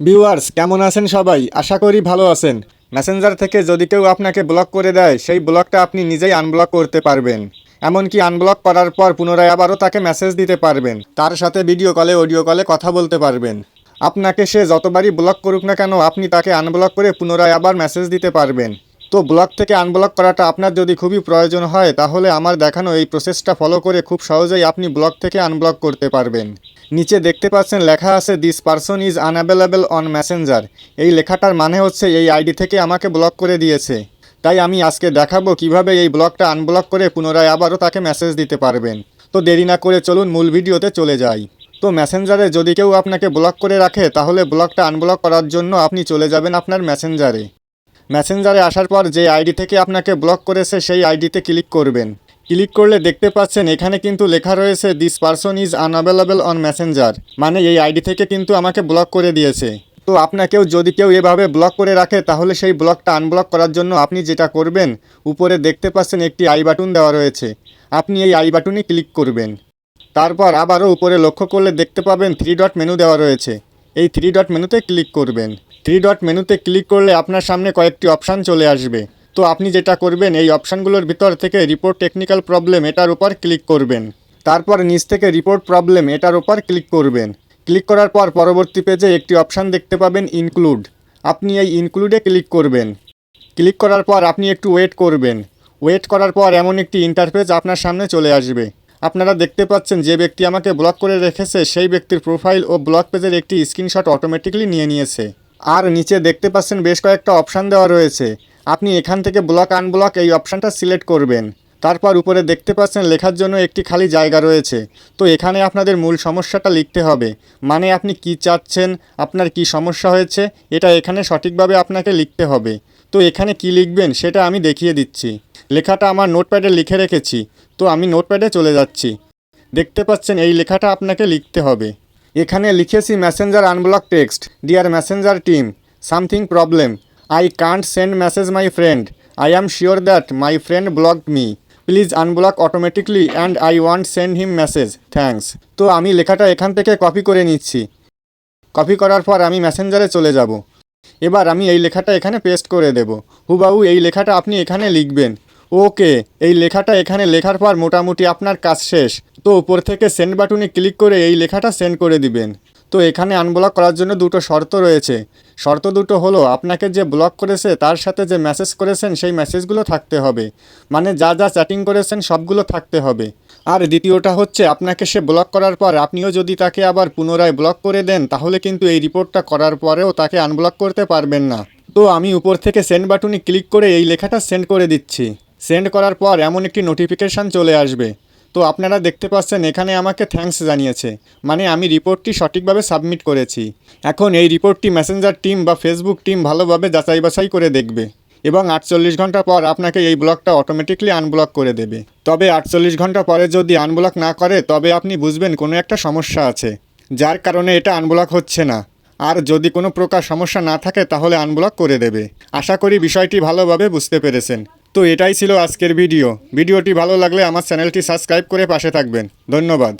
Viewers কেমন আছেন সবাই? আশা করি ভালো আছেন। মেসেঞ্জার থেকে যদি কেউ আপনাকে ব্লক করে দেয়, সেই ব্লকটা আপনি নিজেই আনব্লক করতে পারবেন। এমনকি আনব্লক করার পর পুনরায় আবারও তাকে মেসেজ দিতে পারবেন। তার সাথে ভিডিও কলে অডিও কলে কথা বলতে পারবেন। আপনাকে সে যতবারই ব্লক করুক না কেন, আপনি তাকে আনব্লক করে পুনরায় আবার মেসেজ দিতে পারবেন। তো ব্লক থেকে আনব্লক করাটা আপনার যদি খুবই প্রয়োজন হয়, তাহলে আমার দেখানো এই প্রসেসটা ফলো করে খুব সহজেই আপনি ব্লক থেকে আনব্লক করতে পারবেন। নিচে দেখতে পাচ্ছেন লেখা আছে this person is unavailable on messenger এই লেখাটার মানে হচ্ছে এই আইডি থেকে আমাকে ব্লক করে দিয়েছে। তাই আমি আজকে দেখাবো কীভাবে এই ব্লকটা আনব্লক করে পুনরায় আবারও তাকে মেসেজ দিতে পারবেন। তো দেরি না করে চলুন মূল ভিডিওতে চলে যাই। তো মেসেঞ্জারে যদি কেউ আপনাকে ব্লক করে রাখে, তাহলে ব্লকটা আনব্লক করার জন্য আপনি চলে যাবেন আপনার মেসেঞ্জারে মেসেঞ্জারে আসার পর যে আইডি থেকে আপনাকে ব্লক করেছে, সেই আইডিতে ক্লিক করবেন। ক্লিক করলে দেখতে পাচ্ছেন এখানে কিন্তু লেখা রয়েছে this person is unavailable on messenger মানে এই আইডি থেকে কিন্তু আমাকে ব্লক করে দিয়েছে। তো আপনাকেও যদি কেউ এভাবে ব্লক করে রাখে, তাহলে সেই ব্লকটা আনব্লক করার জন্য আপনি যেটা করবেন, উপরে দেখতে পাচ্ছেন একটি আই বাটন দেওয়া রয়েছে। আপনি এই আই বাটনে ক্লিক করবেন। তারপর আবারও উপরে লক্ষ্য করলে দেখতে পাবেন থ্রি ডট মেনু দেওয়া রয়েছে। এই থ্রি ডট মেনুতে ক্লিক করবেন। থ্রি ডট মেনুতে ক্লিক করলে আপনার সামনে কয়েকটি অপশান চলে আসবে। তো আপনি যেটা করবেন, এই অপশানগুলোর ভিতর থেকে রিপোর্ট টেকনিক্যাল প্রবলেম এটার উপর ক্লিক করবেন। তারপর নিচ থেকে রিপোর্ট প্রবলেম এটার উপর ক্লিক করবেন। ক্লিক করার পর পরবর্তী পেজে একটি অপশান দেখতে পাবেন ইনক্লুড আপনি এই ইনক্লুডে ক্লিক করবেন। ক্লিক করার পর আপনি একটু ওয়েট করবেন। ওয়েট করার পর এমন একটি ইন্টারফেস আপনার সামনে চলে আসবে। আপনারা দেখতে পাচ্ছেন যে ব্যক্তি আমাকে ব্লক করে রেখেছে, সেই ব্যক্তির প্রোফাইল ও ব্লক পেজের একটি স্ক্রিনশট অটোমেটিকলি নিয়ে নিয়েছে। আর নিচে দেখতে পাচ্ছেন বেশ কয়েকটা অপশান দেওয়া রয়েছে। আপনি এখান থেকে ব্লক আনব্লক এই অপশানটা সিলেক্ট করবেন। তারপর উপরে দেখতে পাচ্ছেন লেখার জন্য একটি খালি জায়গা রয়েছে। তো এখানে আপনাদের মূল সমস্যাটা লিখতে হবে। মানে আপনি কি চাচ্ছেন? আপনার কি সমস্যা হয়েছে? এটা এখানে সঠিকভাবে আপনাকে লিখতে হবে। তো এখানে কি লিখবেন সেটা আমি দেখিয়ে দিচ্ছি। লেখাটা আমার নোটপ্যাডে লিখে রেখেছি, তো আমি নোটপ্যাডে চলে যাচ্ছি। দেখতে পাচ্ছেন, এই লেখাটা আপনাকে লিখতে হবে। এখানে লিখেছি messenger unblock text dear messenger team something problem I can't send message my friend I am sure that my friend blocked me please unblock automatically and I want send him message thanks তো আমি লেখাটা এখান থেকে copy করে নিচ্ছি। Copy করার পর আমি মেসেঞ্জারে চলে যাব। এবার আমি এই লেখাটা এখানে পেস্ট করে দেব। হুবাহু এই লেখাটা আপনি এখানে লিখবেন। ওকে, এই লেখাটা এখানে লেখার পর মোটামুটি আপনার কাজ শেষ। তো উপর থেকে সেন্ড বাটনে ক্লিক করে এই লেখাটা সেন্ড করে দিবেন। তো এখানে আনব্লক করার জন্য দুটো শর্ত রয়েছে। শর্ত দুটো হলো, আপনাকে যে ব্লক করেছে, তার সাথে যে মেসেজ করেছেন, সেই মেসেজগুলো থাকতে হবে। মানে যা যা চ্যাটিং করেছেন, সবগুলো থাকতে হবে। আর দ্বিতীয়টা হচ্ছে, আপনাকে সে ব্লক করার পর আপনিও যদি তাকে আবার পুনরায় ব্লক করে দেন, তাহলে কিন্তু এই রিপোর্টটা করার পরেও তাকে আনব্লক করতে পারবেন না। তো আমি উপর থেকে সেন্ড বাটনে ক্লিক করে এই লেখাটা সেন্ড করে দিচ্ছি। সেন্ড করার পর এমন একটি নোটিফিকেশান চলে আসবে। তো আপনারা দেখতে পাচ্ছেন এখানে আমাকে থ্যাঙ্কস জানিয়েছে। মানে আমি রিপোর্টটি সঠিকভাবে সাবমিট করেছি। এখন এই রিপোর্টটি মেসেঞ্জার টিম বা ফেসবুক টিম ভালোভাবে যাচাই বাছাই করে দেখবে। এবং আটচল্লিশ ঘণ্টা পর আপনাকে এই ব্লকটা অটোমেটিকলি আনব্লক করে দেবে। তবে আটচল্লিশ ঘণ্টা পরে যদি আনব্লক না করে, তবে আপনি বুঝবেন কোনো একটা সমস্যা আছে। যার কারণে এটা আনব্লক হচ্ছে না। আর যদি কোনো প্রকার সমস্যা না থাকে, তাহলে আনব্লক করে দেবে। আশা করি বিষয়টি ভালোভাবে বুঝতে পেরেছেন। তো এটাই ছিল আজকের ভিডিও। ভিডিওটি ভালো লাগলে আমার চ্যানেলটি সাবস্ক্রাইব করে পাশে থাকবেন। ধন্যবাদ।